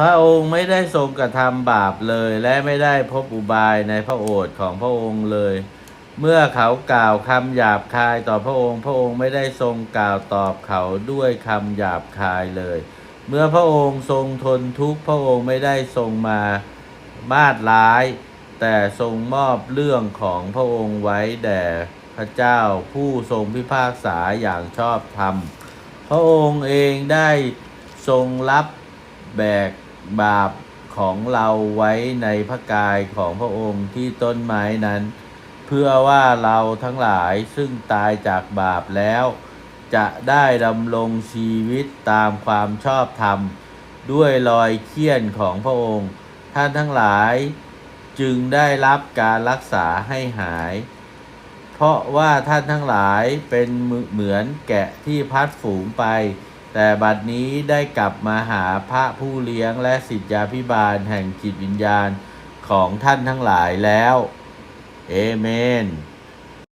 พระองค์ไม่ได้ทรงกระทำบาปเลย และไม่ได้พบอุบายในพระโอษฐ์ของพระองค์เลย เมื่อเขากล่าวคำหยาบคายต่อพระองค์ พระองค์ไม่ได้ทรงกล่าวตอบเขาด้วยคำหยาบคายเลย เมื่อพระองค์ทรงทนทุกข์พระองค์ไม่ได้ทรงมามาดร้าย แต่ทรงมอบเรื่องของพระองค์ไว้แด่พระเจ้าผู้ทรงพิพากษาอย่างชอบธรรม พระองค์เองได้ทรงรับแบก บาปของเราไว้ในพระกายของพระองค์ที่ต้นไม้นั้น เพื่อว่าเราทั้งหลายซึ่งตายจากบาปแล้ว จะได้ดำรงชีวิตตามความชอบธรรม ด้วยรอยเคี้ยนของพระองค์ ท่านทั้งหลายจึงได้รับการรักษาให้หาย เพราะว่าท่านทั้งหลายเป็นเหมือนแกะที่พัดฝูงไป แต่บัดนี้ได้กลับมาหาพระผู้เลี้ยงและสิทธยาพิบาลแห่งจิตวิญญาณของท่านทั้งหลายแล้ว เอเมน